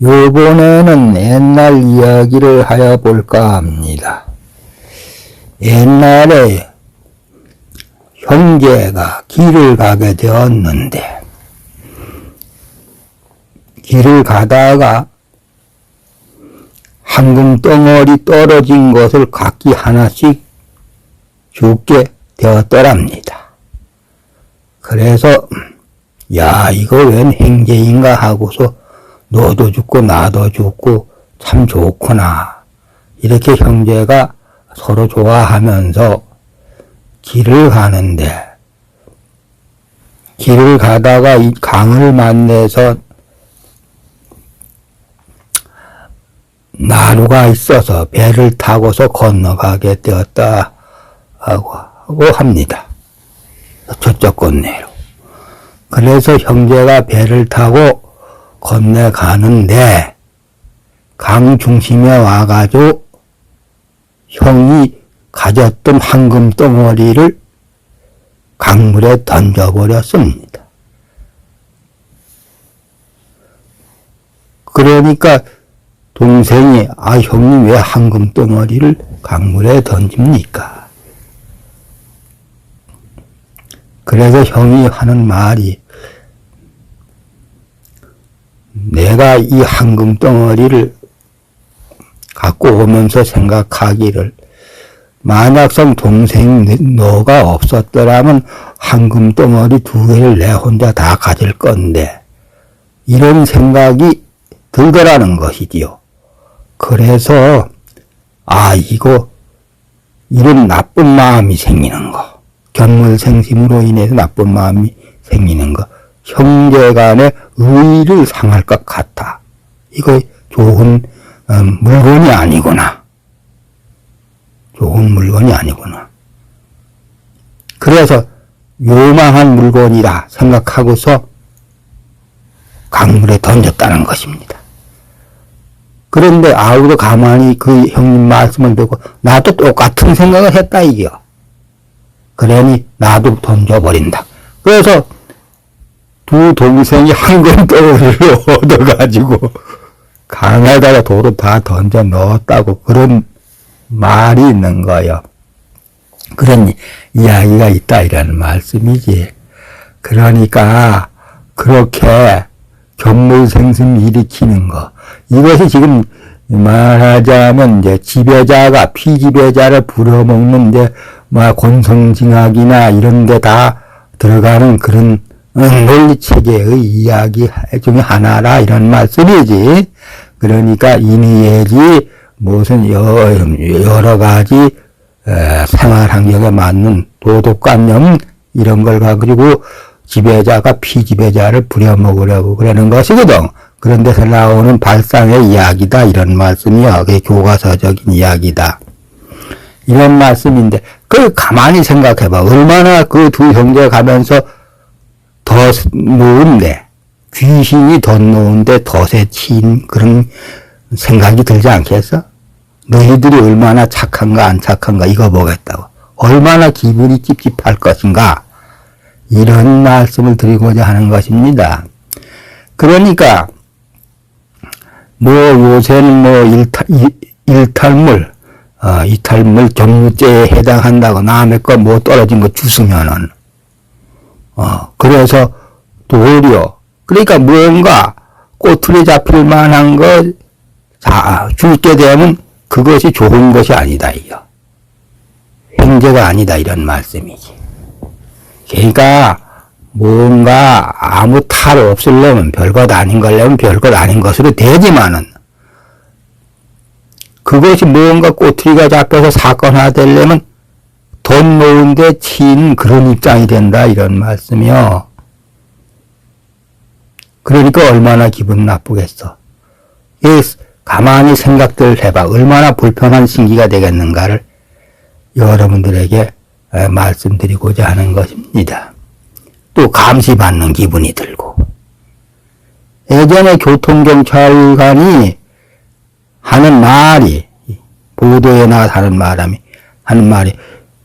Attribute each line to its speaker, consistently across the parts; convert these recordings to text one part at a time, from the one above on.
Speaker 1: 요번에는 옛날 이야기를 하여 볼까 합니다. 옛날에 형제가 길을 가게 되었는데, 길을 가다가 황금 덩어리 떨어진 것을 각기 하나씩 죽게 되었더랍니다. 그래서, 야, 이거 웬 행제인가 하고서 너도 죽고 나도 죽고 참 좋구나. 이렇게 형제가 서로 좋아하면서 길을 가는데, 길을 가다가 이 강을 만나서 나루가 있어서 배를 타고서 건너가게 되었다 하고, 합니다. 저쪽 건네로. 그래서 형제가 배를 타고 건너가는데 강 중심에 와가지고 형이 가졌던 황금 덩어리를 강물에 던져버렸습니다. 그러니까 동생이 아 형님 왜 황금 덩어리를 강물에 던집니까? 그래서 형이 하는 말이 내가 이 황금 덩어리를 갖고 오면서 생각하기를 만약성 동생 너가 없었더라면 황금 덩어리 두 개를 내 혼자 다 가질 건데 이런 생각이 들더라는 것이지요. 그래서 아 이거 이런 나쁜 마음이 생기는 거 견물생심으로 인해서 나쁜 마음이 생기는 거 형제 간의 의의를 상할 것 같아. 이거 좋은 음, 물건이 아니구나. 좋은 물건이 아니구나. 그래서 요망한 물건이라 생각하고서 강물에 던졌다는 것입니다. 그런데 아우도 가만히 그 형님 말씀을 듣고 나도 똑같은 생각을 했다 이겨. 그러니 나도 던져버린다. 그래서 두 동생이 황금 덩어리를 얻어가지고 강에다가 돌을 다 던져 넣었다고 그런 말이 있는 거예요. 그런 이야기가 있다 이라는 말씀이지. 그러니까 그렇게 견물생심 일으키는 거 이것이 지금 말하자면 이제 지배자가 피지배자를 부려먹는 이제 뭐 곤성징악이나 이런 데 다 들어가는 그런 논리체계의 이야기 중에 하나라 이런 말씀이지. 그러니까 인의예지 무슨 여러 가지 생활 환경에 맞는 도덕관념 이런 걸 가지고 지배자가 피지배자를 부려먹으려고 그러는 것이거든. 그런 데서 나오는 발상의 이야기다 이런 말씀이야. 그게 교과서적인 이야기다. 이런 말씀인데 그 가만히 생각해봐. 얼마나 그 두 형제 가면서 더 놓은데 귀신이 더 놓은데 덫에 치인 그런 생각이 들지 않겠어? 너희들이 얼마나 착한가 안 착한가 이거 보겠다고. 얼마나 기분이 찝찝할 것인가. 이런 말씀을 드리고자 하는 것입니다. 그러니까 뭐 요새는 뭐 일탈, 일탈물, 어, 이탈물 경무죄에 해당한다고 남의 거 뭐 떨어진 거 주스면은 어, 그래서 도리어 그러니까 무언가 꼬투리 잡힐 만한 거 자, 줄게 되면 그것이 좋은 것이 아니다 이거. 횡재가 아니다 이런 말씀이지. 그러니까 뭔가 아무 탈 없으려면 별것 아닌 걸려면 별것 아닌 것으로 되지만은 그것이 무언가 꼬투리가 잡혀서 사건화 되려면 돈 모은데 친 그런 입장이 된다 이런 말씀이요. 그러니까 얼마나 기분 나쁘겠어. 이 가만히 생각들 해봐. 얼마나 불편한 신기가 되겠는가를 여러분들에게 말씀드리고자 하는 것입니다. 또 감시받는 기분이 들고. 예전에 교통경찰관이 하는 말이, 보도에 나와서 하는 말함이, 하는 말이,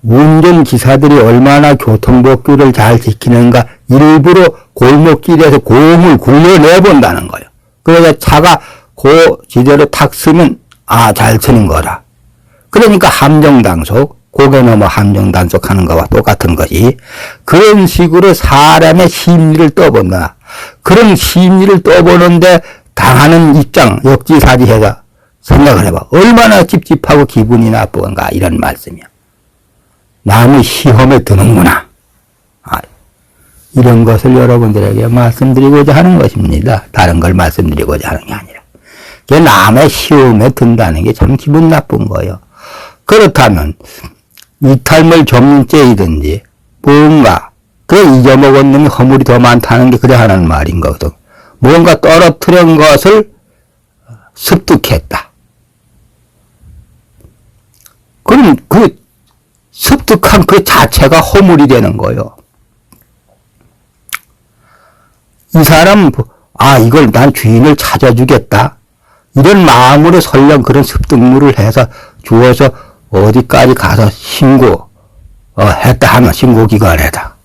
Speaker 1: 운전기사들이 얼마나 교통법규를 잘 지키는가 일부러 골목길에서 공을 굴려내본다는 거예요. 그래서 차가 그 지대로 탁 쓰면 아잘 쓰는 거라. 그러니까 함정단속 고개 넘어 함정단속 하는 거와 똑같은 것이 그런 식으로 사람의 심리를 떠본다. 그런 심리를 떠보는데 당하는 입장 역지사지해서 생각을 해봐. 얼마나 찝찝하고 기분이 나쁜가 이런 말씀이야. 남의 시험에 드는구나. 아, 이런 것을 여러분들에게 말씀드리고자 하는 것입니다. 다른 걸 말씀드리고자 하는 게 아니라. 그 남의 시험에 든다는 게 참 기분 나쁜 거예요. 그렇다면 이탈물 전문죄이든지 뭔가 그 잊어먹은 놈이 허물이 더 많다는 게 그래 하는 말인 거거든. 뭔가 떨어뜨린 것을 습득했다. 그럼 그 습득한 그 자체가 허물이 되는 거예요. 이 사람, 아, 이걸 난 주인을 찾아주겠다. 이런 마음으로 설령 그런 습득물을 해서 주어서 어디까지 가서 신고, 어, 했다 하면 신고기관에다.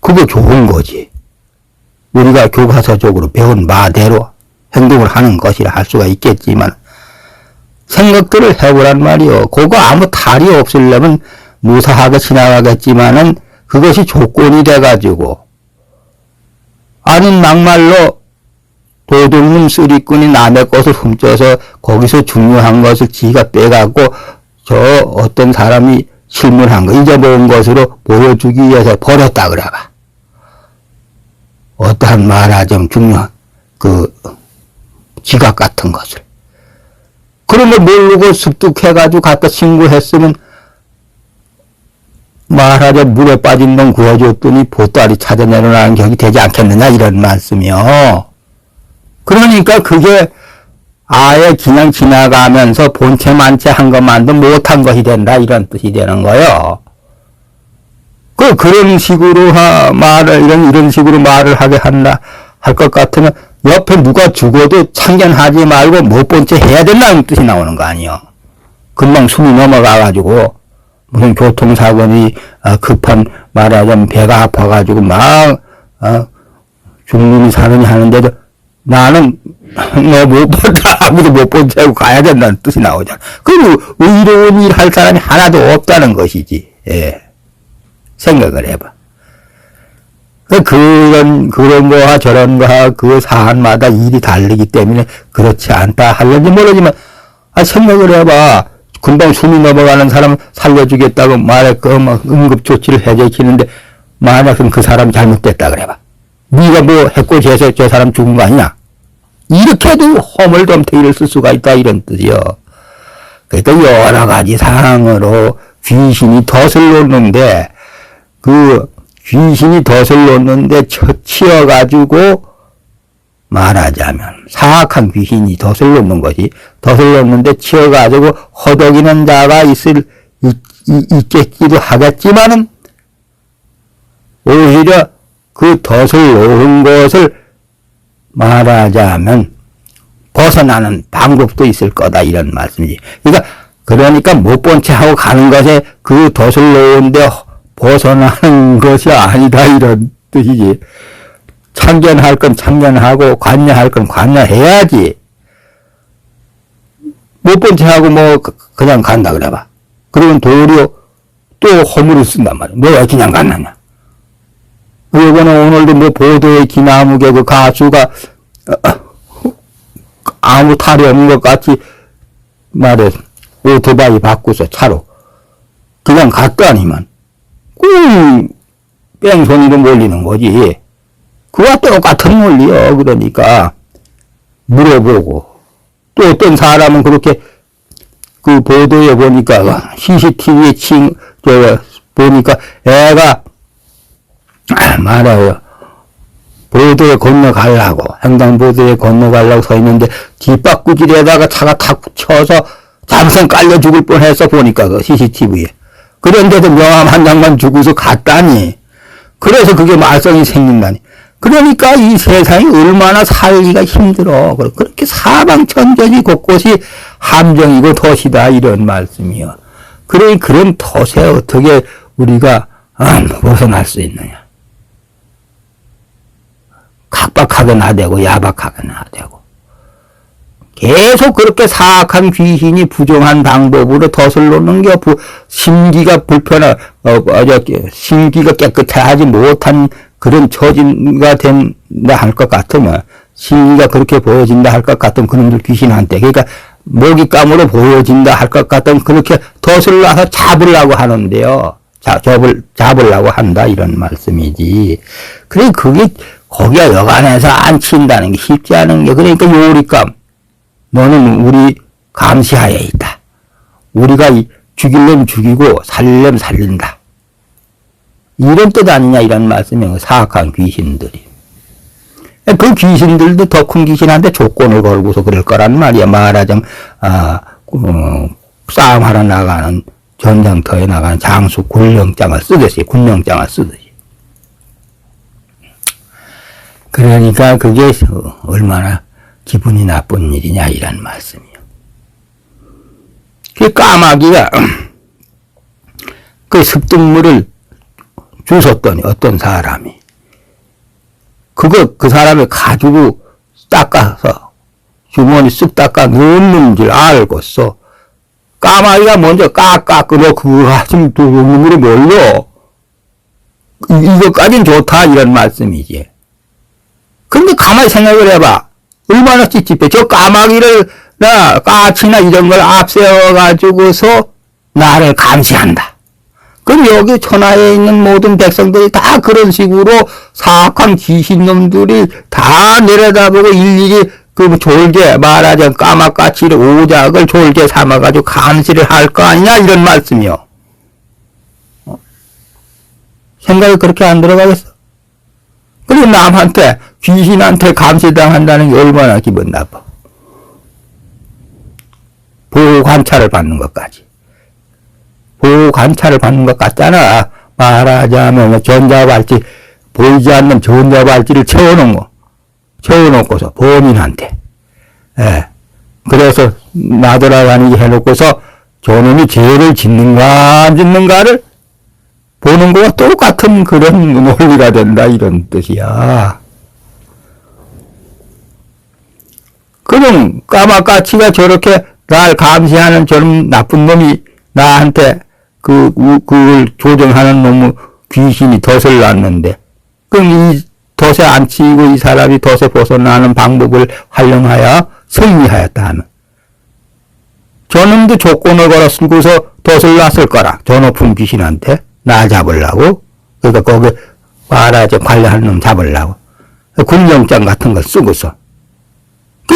Speaker 1: 그거 좋은 거지. 우리가 교과서적으로 배운 바대로 행동을 하는 것이라 할 수가 있겠지만, 생각들을 해보란 말이요. 그거 아무 탈이 없으려면 무사하게 지나가겠지만은 그것이 조건이 돼가지고 아닌 막말로 도둑놈 쓰리꾼이 남의 것을 훔쳐서 거기서 중요한 것을 지가 빼갖고 저 어떤 사람이 실문한 거 잊어먹은 것으로 보여주기 위해서 버렸다 그래봐. 어떠한 말하자면 중요한 그 지갑 같은 것을. 그런 거 모르고 습득해가지고 갖다 신고했으면 말하자 물에 빠진 놈 구워줬더니 보따리 찾아 내려나는 격이 되지 않겠느냐 이런 말씀이요. 그러니까 그게 아예 그냥 지나가면서 본체 만체 한 것만도 못한 것이 된다 이런 뜻이 되는 거요. 그 그런 식으로 하, 말을 이런 이런 식으로 말을 하게 한다 할 것 같으면 옆에 누가 죽어도 참견하지 말고 못 본 채 해야 된다는 뜻이 나오는 거 아니요. 금방 숨이 넘어가가지고 무슨 교통사고니 어, 급한 말하자면 배가 아파가지고 막 어, 죽느니 사느니 하는데도 나는 너 못 본다 아무도 못 본채 하고 가야 된다는 뜻이 나오잖아. 그럼 의로운 일 할 사람이 하나도 없다는 것이지. 예. 생각을 해봐. 그 그런, 그런 거와 저런 거와 그 사안마다 일이 다르기 때문에 그렇지 않다 하는지 모르지만, 아, 생각을 해봐. 금방 숨이 넘어가는 사람 살려주겠다고 말했고, 막 응급조치를 해제시키는데, 만약은 그 사람 잘못됐다 그래봐. 네가 뭐 했고 해서 저 사람 죽은 거 아니냐? 이렇게도 허물덤태기를 쓸 수가 있다 이런 뜻이요. 그러니까 여러 가지 상황으로 귀신이 덫을 놓는데 그 귀신이 덫을 놓는데 치여가지고 말하자면 사악한 귀신이 덫을 놓는 것이 덫을 놓는데 치여가지고 허덕이는 자가 있을 있, 있겠기도 하겠지만은 오히려 그 덫을 놓은 것을 말하자면 벗어나는 방법도 있을 거다 이런 말씀이지. 그러니까 그러니까 못 본 채 하고 가는 것에 그 덫을 놓은데 벗어나는 것이 아니다 이런 뜻이지. 참견할 건 참견하고 관여할 건 관여해야지. 못본채 하고 뭐 그- 그냥 간다 그래봐. 그러면 도리어 또 허물을 쓴단 말이야. 뭐가 그냥 갔느냐. 이거는 오늘도 뭐 보도에 기나무개 그 가수가 어, 아무 탈이 없는 것 같이 말해 오토바이 바꾸서 차로 그냥 갔다니만 꾹 뺑소니로 몰리는 거지. 그와 똑같은 논리요. 그러니까 물어보고 또 어떤 사람은 그렇게 그 보도에 보니까 CCTV에 친, 저, 보니까 애가 아, 말아요. 보도에 건너가려고, 횡단보도에 건너가려고 서 있는데, 뒷바꾸질에다가 차가 탁 쳐서 잠깐 깔려 죽을 뻔 했어, 보니까, 그 CCTV에. 그런데도 명함 한 장만 주고서 갔다니. 그래서 그게 말썽이 생긴다니. 그러니까 이 세상이 얼마나 살기가 힘들어. 그렇게 사방천전이 곳곳이 함정이고 덫이다, 이런 말씀이요. 그래, 그런 덫에 어떻게 우리가 아, 벗어날 수 있느냐. 빡빡하게 나대고 야박하게 나대고 계속 그렇게 사악한 귀신이 부정한 방법으로 덫을 놓는 게 부, 심기가 불편하 어, 어, 저, 심기가 깨끗하지 못한 그런 처지가 된다 할 것 같으면 심기가 그렇게 보여진다 할 것 같은 그놈들 귀신한테 그러니까 먹잇감으로 보여진다 할 것 같은 그렇게 덫을 놔서 잡으려고 하는데요. 자, 잡을, 잡으려고 한다, 이런 말씀이지. 그래, 그게, 거기가 여간해서 안 친다는 게 쉽지 않은 게, 그러니까 요리감. 너는 우리 감시하에 있다. 우리가 이- 죽이려면 죽이고, 살리려면 살린다. 이런 뜻 아니냐, 이런 말씀이에요. 사악한 귀신들이. 그 귀신들도 더 큰 귀신한테 조건을 걸고서 그럴 거란 말이야. 말하자면, 아, 어, 싸움하러 나가는, 전장터에 나가는 장수 군령장을 쓰듯이, 군령장을 쓰듯이. 그러니까 그게 얼마나 기분이 나쁜 일이냐, 이란 말씀이요. 그 까마귀가 그 습득물을 주웠더니 어떤 사람이 그거 그 사람이 가지고 닦아서 주머니 쓱 닦아 넣는 줄 알고서 까마귀가 먼저 깍깍 끓여 그거 가지고 또 용물이 몰려. 이- 이것까진 좋다 이런 말씀이지. 그런데 가만히 생각을 해봐 얼마나 찝찝해 저 까마귀를 나 까치나 이런 걸 앞세워 가지고서 나를 감시한다 그럼 여기 천하에 있는 모든 백성들이 다 그런 식으로 사악한 귀신놈들이 다 내려다보고 일일이 그 졸게 말하자면 까마까치를 오작을 졸게 삼아가지고 감시를 할 거 아니냐 이런 말씀이요. 어? 생각이 그렇게 안 들어가겠어? 그리고 남한테 귀신한테 감시당한다는 게 얼마나 기분 나빠. 보호 관찰을 받는 것까지. 보호 관찰을 받는 것 같잖아. 말하자면 뭐 전자발찌 보이지 않는 전자발찌를 채워놓은 거. 채워놓고서 범인한테. 예. 그래서 나돌아다니게 해놓고서 저놈이 죄를 짓는가 안 짓는가를 보는 거와 똑같은 그런 논리가 된다 이런 뜻이야. 그럼 까마까치가 저렇게 날 감시하는 저런 나쁜 놈이 나한테 그, 우- 그걸 조정하는 놈의 귀신이 덫을 놨는데, 그럼 이 덫에 안 치이고 이 사람이 덫에 벗어나는 방법을 활용하여 승리하였다 하면, 저놈도 조건을 걸어 쓰고서 덫을 놨을 거라. 저 높은 귀신한테 나 잡으려고. 그러니까 거기 말하자 관리하는 놈 잡으려고. 군령장 같은 걸 쓰고서.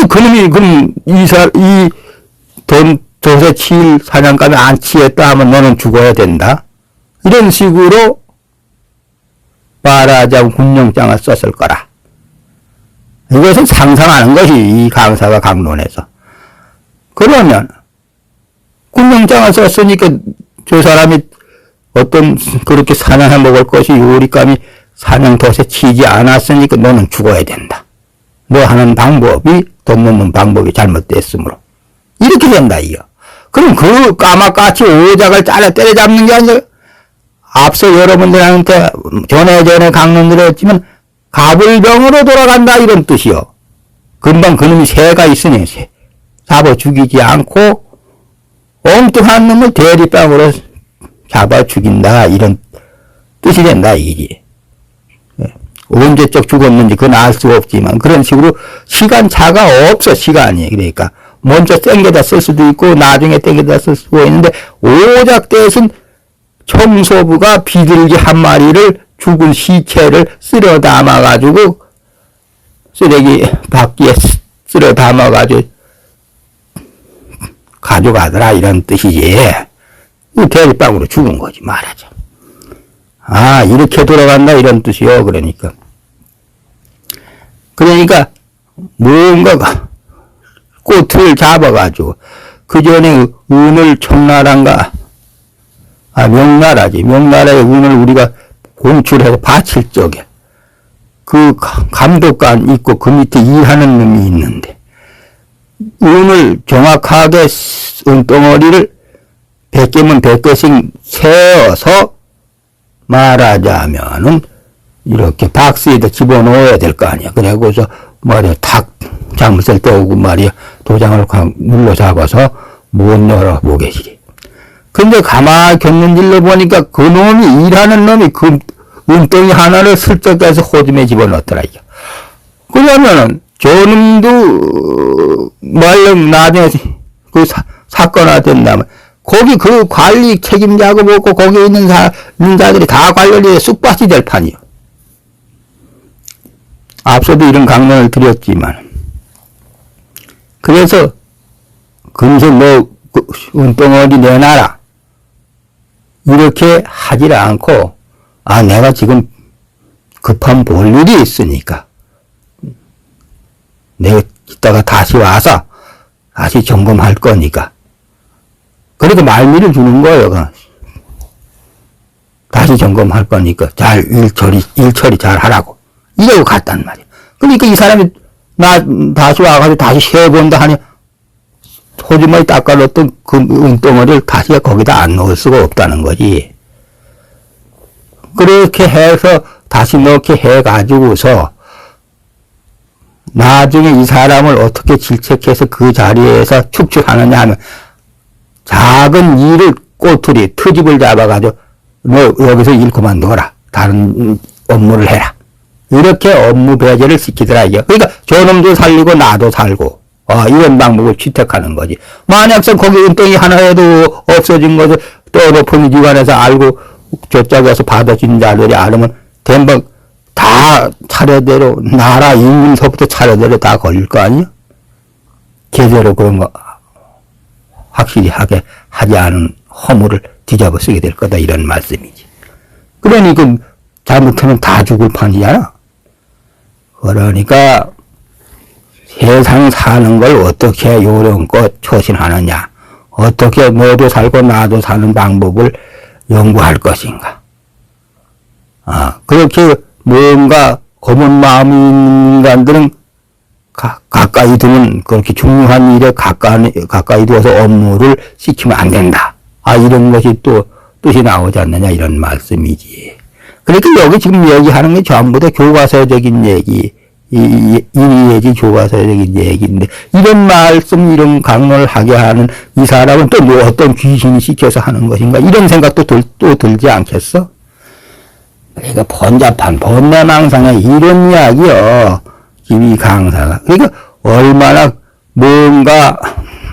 Speaker 1: 그, 그놈이, 그럼, 이 사, 이, 돈, 덫에 치일 사냥감이 안 치했다 하면 너는 죽어야 된다. 이런 식으로 말하자면 군령장을 썼을 거라. 이것은 상상하는 것이 이 강사가 강론에서. 그러면, 군령장을 썼으니까 저 사람이 어떤 그렇게 사냥해 먹을 것이 요리감이 사냥 덫에 치지 않았으니까 너는 죽어야 된다. 너 하는 방법이 돈 넣는 방법이 잘못됐으므로. 이렇게 된다, 이요. 그럼 그 까마까치 오작을 잘라 때려잡는 게 아니라, 앞서 여러분들한테 전에 전에 강론들 했지만, 가불병으로 돌아간다, 이런 뜻이요. 금방 그놈이 새가 있으니, 새. 잡아 죽이지 않고, 엉뚱한 놈을 대리빵으로 잡아 죽인다, 이런 뜻이 된다, 이게. 언제적 죽었는지 그건 알수 없지만 그런 식으로 시간차가 없어 시간이. 그러니까 먼저 땡겨다 쓸 수도 있고 나중에 땡겨다 쓸 수도 있는데 오작 대신 청소부가 비둘기 한 마리를 죽은 시체를 쓸어 담아 가지고 쓰레기 바퀴에 쓸어 담아 가지고 가져가더라 이런 뜻이지. 이 대리빵으로 죽은 거지 말하자. 아 이렇게 돌아간다 이런 뜻이요. 그러니까 그러니까 뭔가가 꽃을 잡아가지고 그 전에 운을 청나라인가? 아 명나라지. 명나라의 운을 우리가 공출해서 바칠 적에 그 가- 감독관 있고 그 밑에 일하는 놈이 있는데 운을 정확하게 은덩어리를 100개면 100개씩 세어서 말하자면은 이렇게 박스에다 집어넣어야 될 거 아니야. 그래고서 말이야 탁 잘못을 떠오고 말이야 도장을 꽉 눌러 잡아서 못 열어 보게시리. 근데 가만히 겪는 일로 보니까 그 놈이 일하는 놈이 그 은덩이 하나를 슬쩍 해서 호즘에 집어넣더라 이게. 그러면은 저놈도 말로 나중에 그 사, 사건화 된다면 거기 그 관리 책임자고 뭐고 거기 있는 사, 있는 자들이 다 관련이 쑥밭이 될 판이요. 앞서도 이런 강론을 드렸지만. 그래서 금세 뭐 그, 운동어디 내놔라. 이렇게 하질 않고 아 내가 지금 급한 볼 일이 있으니까. 내가 이따가 다시 와서 다시 점검할 거니까. 그러니까 말미를 주는 거예요. 그. 다시 점검할 거니까. 잘 일처리 일처리 잘 하라고 이러고 갔단 말이야. 그러니까 이 사람이 나 다시 와가지고 다시 세본다 하니 소주머니 닦아놓던 그 은덩어리를 다시 거기다 안 넣을 수가 없다는 거지. 그렇게 해서 다시 넣게 해가지고서 나중에 이 사람을 어떻게 질책해서 그 자리에서 축출하느냐 하면 작은 일을 꼬투리, 트집을 잡아가지고 너 여기서 일 그만둬라. 다른 업무를 해라. 이렇게 업무 배제를 시키더라 이게. 그러니까 저놈도 살리고 나도 살고 어, 이런 방법을 취택하는 거지. 만약서 거기 은덩이 하나에도 없어진 것을 또 높은 기관에서 알고 저쪽에서 받아준 자들이 알으면 대박 다 차례대로 나라 인민서부터 차례대로 다 걸릴 거 아니야? 제대로 그런 거 확실히 하게 하지 않은 허물을 뒤잡아 쓰게 될 거다 이런 말씀이지. 그러니 그 잘못하면 다 죽을 판이잖아. 그러니까 세상 사는 걸 어떻게 요령껏 초신하느냐, 어떻게 너도 살고 나도 사는 방법을 연구할 것인가. 아, 그렇게 뭔가 검은 마음이 있는 인간들은 가, 가까이 두면 그렇게 중요한 일에 가까이, 가까이 두어서 업무를 시키면 안 된다. 아, 이런 것이 또 뜻이 나오지 않느냐, 이런 말씀이지. 그러니까 여기 지금 얘기하는 게 전부 다 교과서적인 얘기, 이, 이해지 교과서적인 얘기인데, 이런 말씀, 이런 강론을 하게 하는 이 사람은 또 뭐 어떤 귀신이 시켜서 하는 것인가, 이런 생각도 들, 또 들지 않겠어? 그러니까 번잡한, 번뇌망상의 이런 이야기요. 김이 강사가. 그러니까 얼마나 뭔가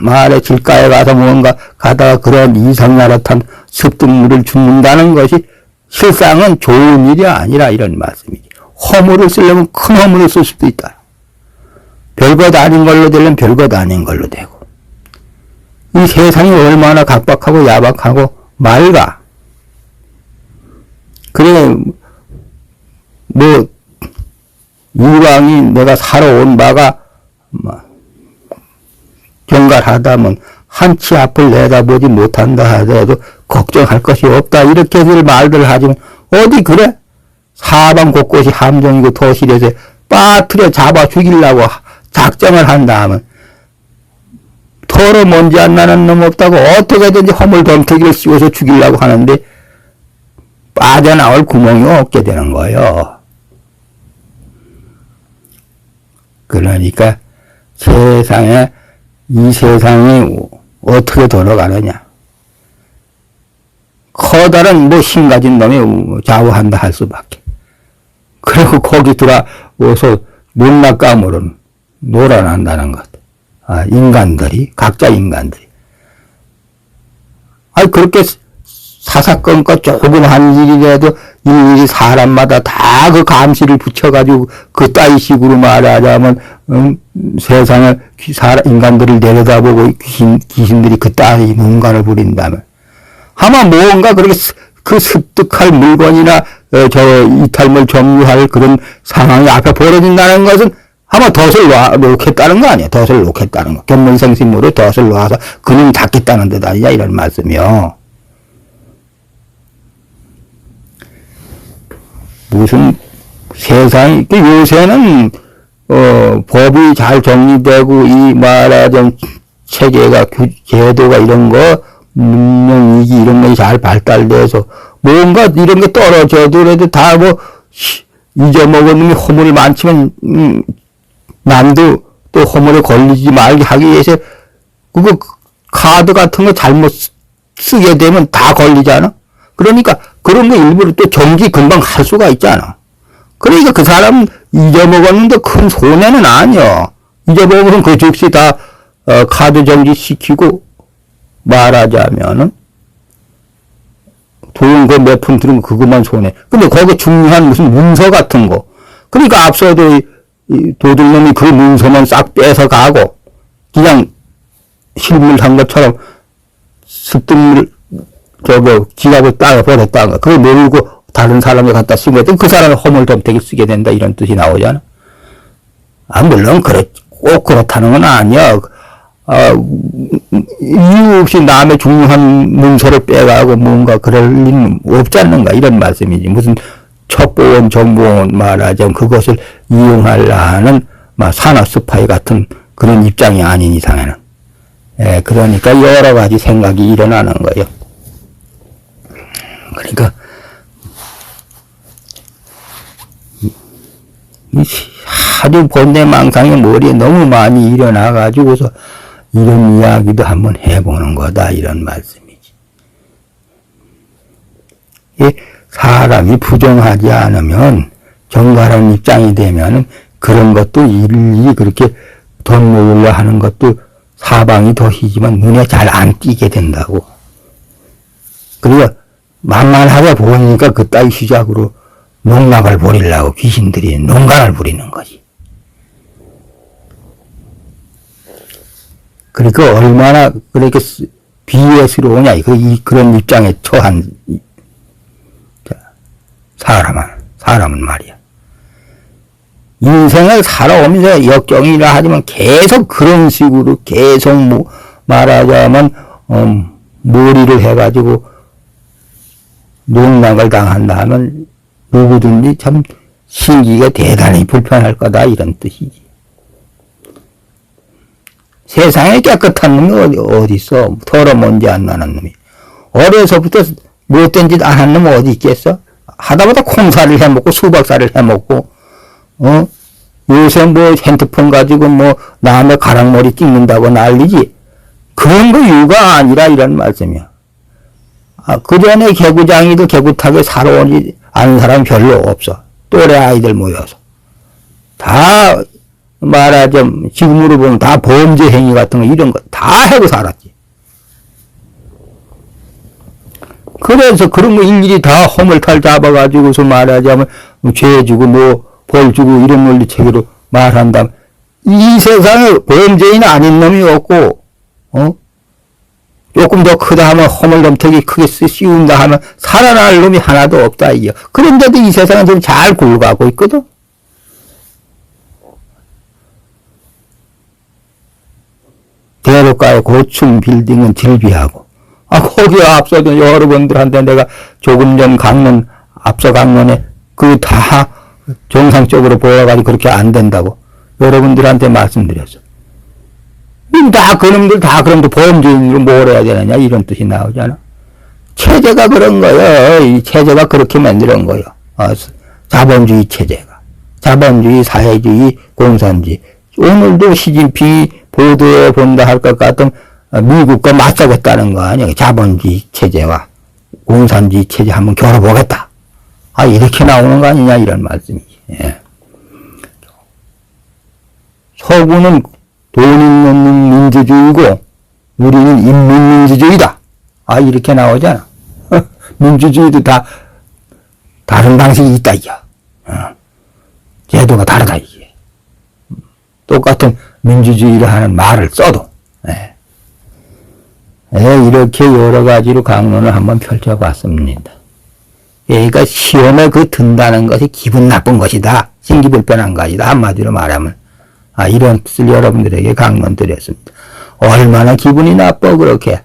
Speaker 1: 말에 길가에 가서 뭔가 가다가 그런 이상나릇한 습득물을 죽는다는 것이 실상은 좋은 일이 아니라 이런 말씀이지. 허물을 쓰려면 큰 허물을 쓸 수도 있다. 별것 아닌 걸로 되려면 별것 아닌 걸로 되고. 이 세상이 얼마나 각박하고 야박하고 맑아. 그래, 뭐, 이왕이 내가 살아온 바가, 뭐, 경갈하다면, 한 치 앞을 내다보지 못한다 하더라도 걱정할 것이 없다. 이렇게들 말들 하지만, 어디 그래? 사방 곳곳이 함정이고 도실에서 빠트려 잡아 죽이려고 작정을 한다 하면, 털어 먼지 안 나는 놈 없다고 어떻게든지 허물 덤태기를 씌워서 죽이려고 하는데, 빠져나올 구멍이 없게 되는 거예요. 그러니까 세상에 이 세상이 어떻게 돌아가느냐. 커다란 뭐 신가진 놈이 좌우한다 할 수밖에. 그리고 거기 들어와서 못나감으로는 놀아난다는 것. 아, 인간들이, 각자 인간들이. 아, 그렇게 사사건건 조그만 일이라도 일일이 사람마다 다 그 감시를 붙여가지고 그 따위 식으로 말하자면 음, 세상을 귀- 사람, 인간들을 내려다보고 귀신, 귀신들이 그 따위 뭔가를 부린다면 아마 뭔가 그렇게 스- 그 습득할 물건이나 어, 저 이탈물 점유할 그런 상황이 앞에 벌어진다는 것은 아마 덫을 놔, 놓겠다는 거 아니야. 덫을 놓겠다는 거. 견문생심으로 덫을 놔서 그놈 닫겠다는 듯 아니냐 이런 말씀이요. 무슨 세상이 그 요새는 어 법이 잘 정리되고 이 말하자면 체계가 규, 제도가 이런 거 문명이기 이런 것이 잘 발달돼서 뭔가 이런 게 떨어져도 그래도 다 뭐 잊어먹은 놈이 허물이 많지만 음, 남도 또 허물에 걸리지 말게 하기 위해서 그거 카드 같은 거 잘못 쓰- 쓰게 되면 다 걸리잖아. 그러니까 그런 거 일부러 또 정지 금방 할 수가 있잖아. 그러니까 그 사람 잊어먹었는데 큰 손해는 아니야. 잊어먹으면 그 즉시 다 어, 카드 정지 시키고 말하자면은 돈 그 몇 푼 들으면 그것만 손해. 근데 거기 중요한 무슨 문서 같은 거. 그러니까 앞서도 도둑놈이 그 문서만 싹 뺏어 가고 그냥 실물 한 것처럼 습득물 저거 지갑을 따가 버렸다가 그걸 모르고 다른 사람에 갖다 쓰면 그 사람이 허물덤태기 쓰게 된다 이런 뜻이 나오잖아. 아 물론 그렇 꼭 그렇다는 건 아니야. 아, 이유 없이 남의 중요한 문서를 빼가고 뭔가 그럴 리는 없지 않는가 이런 말씀이지. 무슨 첩보원, 정보원 말하자면 그것을 이용하려 하는 막 산업 스파이 같은 그런 입장이 아닌 이상에는. 예, 그러니까 여러 가지 생각이 일어나는 거예요. 그러니까 이 하도 본내망상의 머리에 너무 많이 일어나가지고서 이런 이야기도 한번 해보는 거다 이런 말씀이지. 이 사람이 부정하지 않으면 정갈한 입장이 되면은 그런 것도 일일이 그렇게 돈 모으려 하는 것도 사방이 도시지만 눈에 잘 안 띄게 된다고. 그리고 만만하게 보니까 그 따위 시작으로 농락을 부리려고 귀신들이 농간을 부리는 거지. 그러니까 얼마나 그렇게 쓰- 비애스러우냐 그이 그런 입장에 처한 사람은 사람은 말이야. 인생을 살아오면서 역경이라 하지만 계속 그런 식으로 계속 뭐 말하자면 음, 머리를 해가지고 농락을 당한다 하면 누구든지 참 신기가 대단히 불편할 거다 이런 뜻이지. 세상에 깨끗한 놈이 어디, 있어? 더러먼지 안 나는 놈이. 어려서부터 못된 짓 안 한 놈 어디 있겠어? 하다보다 콩살을 해먹고 수박살을 해먹고, 어? 요새 뭐 핸드폰 가지고 뭐 남의 가랑머리 찍는다고 난리지. 그런 거 유가 아니라 이런 말씀이야. 아, 그 전에 개구장이도 개구 타게 살아오지 않은 사람 별로 없어. 또래 아이들 모여서. 다 말하자면 지금으로 보면 다 범죄 행위 같은 거 이런 거 다 하고 살았지. 그래서 그런 거 일일이 다 허물탈 잡아가지고서 말하자면 죄 주고 뭐 벌 주고 이런 논리체계로 말한다면 이 세상에 범죄인 아닌 놈이 없고 어 조금 더 크다 하면 허물넘태기 크게 쓰- 씌운다 하면 살아날 놈이 하나도 없다 이게 그런데도 이 세상은 좀잘 굴러가고 있거든. 대로가의 고층 빌딩은 질비하고 아 거기에 앞서도 여러분들한테 내가 조금 전 강론 앞서 강론에 그 다 정상적으로 보여가지고 그렇게 안 된다고 여러분들한테 말씀드렸어. 음, 다 그놈들 다 그럼도 범죄인으로 뭘 해야 되느냐 이런 뜻이 나오잖아. 체제가 그런 거요. 이 체제가 그렇게 만드는 거요. 어, 자본주의 체제가. 자본주의, 사회주의, 공산주의. 오늘도 시진핑이 보도에 본다 할 것 같은 어, 미국과 맞서겠다는 거 아니야. 자본주의 체제와 공산주의 체제 한번 겨뤄보겠다. 아, 이렇게 나오는 거 아니냐, 이런 말씀이지. 예. 서구는 돈 있는 민주주의고, 우리는 인민민주주의다. 아, 이렇게 나오잖아. 민주주의도 다 다른 방식이 있다, 이게. 어. 제도가 다르다, 이게. 똑같은 민주주의를 하는 말을 써도, 예. 예, 이렇게 여러 가지로 강론을 한번 펼쳐봤습니다. 그러니까 시험에 그 든다는 것이 기분 나쁜 것이다. 신기불편한 것이다. 한마디로 말하면. 아, 이런 뜻을 여러분들에게 강론 드렸습니다. 얼마나 기분이 나빠, 그렇게.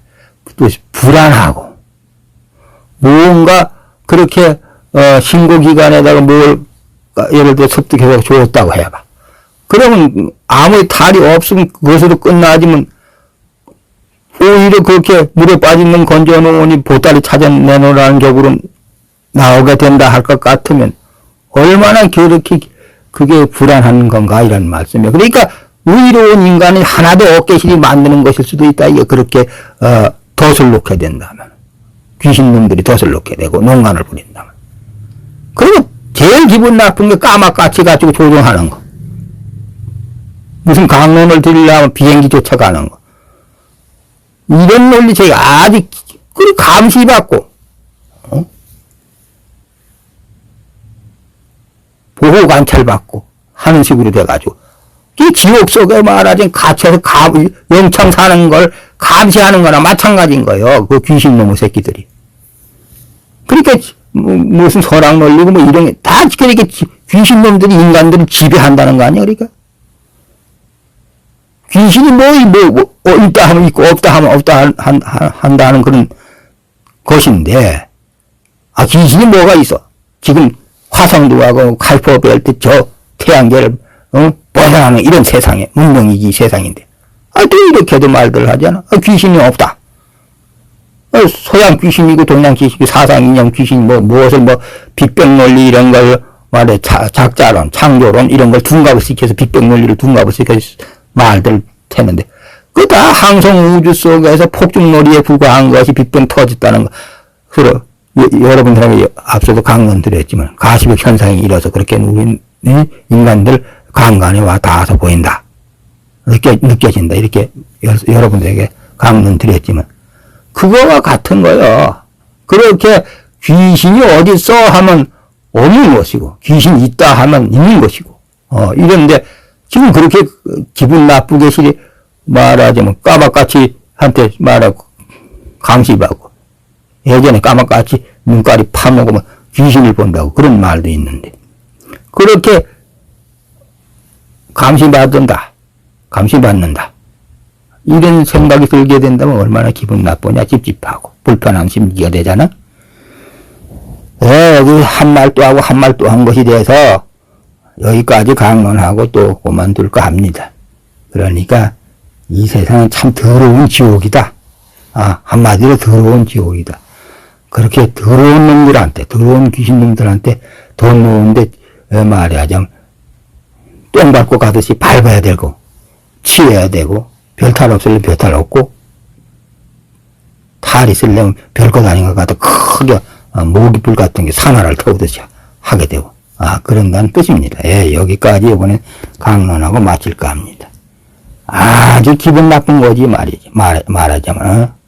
Speaker 1: 또 불안하고. 뭔가 그렇게, 어, 신고기관에다가 뭘, 예를 들어 습득해서 줬다고 해봐. 그러면 아무리 탈이 없으면 그것으로 끝나지만 오히려 그렇게 물에 빠진 놈 건져놓으니 보따리 찾아내놓으라는 격으로 나오게 된다 할 것 같으면 얼마나 그렇게 그게 불안한 건가 이런 말씀이에요. 그러니까 의로운 인간이 하나도 어깨실이 만드는 것일 수도 있다. 이게 그렇게 어, 덫을 놓게 된다면 귀신놈들이 덫을 놓게 되고 농간을 부린다면 그리고 제일 기분 나쁜 게 까맣같이 가지고 조종하는 거. 무슨 강론을 들으려면 비행기 쫓아가는 거. 이런 논리 제가 아주 그 감시받고 보호 관찰받고 하는 식으로 돼가지고 이 지옥 속에 말하자면 갇혀서 감, 영창 사는 걸 감시하는 거나 마찬가지인 거예요. 그 귀신 놈의 새끼들이. 그러니까 뭐, 무슨 서락 놀리고 뭐 이런 게다 지- 귀신 놈들이 인간들을 지배한다는 거 아니야 그러니까 귀신이 뭐, 뭐, 뭐 어, 있다 하면 있고 없다 하면 없다 한, 한, 한- 한다는 그런 것인데 아 귀신이 뭐가 있어 지금 화성도 가고 칼포 벨트 저 태양계를 어? 벗어나는 이런 세상에 문명이기 세상인데. 아또 이렇게도 말들 하잖아. 아, 귀신이 없다. 어, 서양 귀신이고 동양 귀신이고 사상 인형 귀신 뭐 무엇을 뭐 빅뱅 논리 이런 걸 말해. 자, 작자론 창조론 이런 걸 둔갑을 시켜서 빅뱅 논리를 둔갑을 시켜서 말들 했는데. 그 다 항성 우주 속에서 폭죽놀이에 불과한 것이 빅뱅 터졌다는 거. 그러 여- 여러분들에게 앞서도 강론 드렸지만 가시적 현상이 일어서 그렇게 우리 인간들 강간에 와 닿아서 보인다. 느껴 느껴진다. 이렇게 여, 여러분들에게 강론 드렸지만 그거와 같은 거요. 그렇게 귀신이 어디 있어 하면 없는 것이고, 귀신 있다 하면 있는 것이고, 어, 이런데, 지금 그렇게 기분 나쁘게 시리 말하자면 까막같이 한테 말하고, 감시받고, 예전에 까막같이 눈깔이 파먹으면 귀신을 본다고 그런 말도 있는데, 그렇게 감시받는다. 감시받는다. 이런 생각이 들게 된다면 얼마나 기분 나쁘냐, 찝찝하고, 불편한 심기가 되잖아? 예, 여기 한 말 또 하고 한 말 또 한 것이 돼서 여기까지 강론하고 또 그만둘까 합니다. 그러니까 이 세상은 참 더러운 지옥이다. 아, 한마디로 더러운 지옥이다. 그렇게 더러운 놈들한테, 더러운 귀신놈들한테 돈 놓은데, 에, 말하자면, 똥 밟고 가듯이 밟아야 되고, 치워야 되고, 별탈 없으면 별탈 없고, 탈 있으려면 별것 아닌 것 같아 크게 어, 모기불 같은 게 산화를 태우듯이 하게 되고, 아, 그런다는 뜻입니다. 예, 여기까지 이번엔 강론하고 마칠까 합니다. 아주 기분 나쁜 거지 말이지, 말, 말하자면, 어?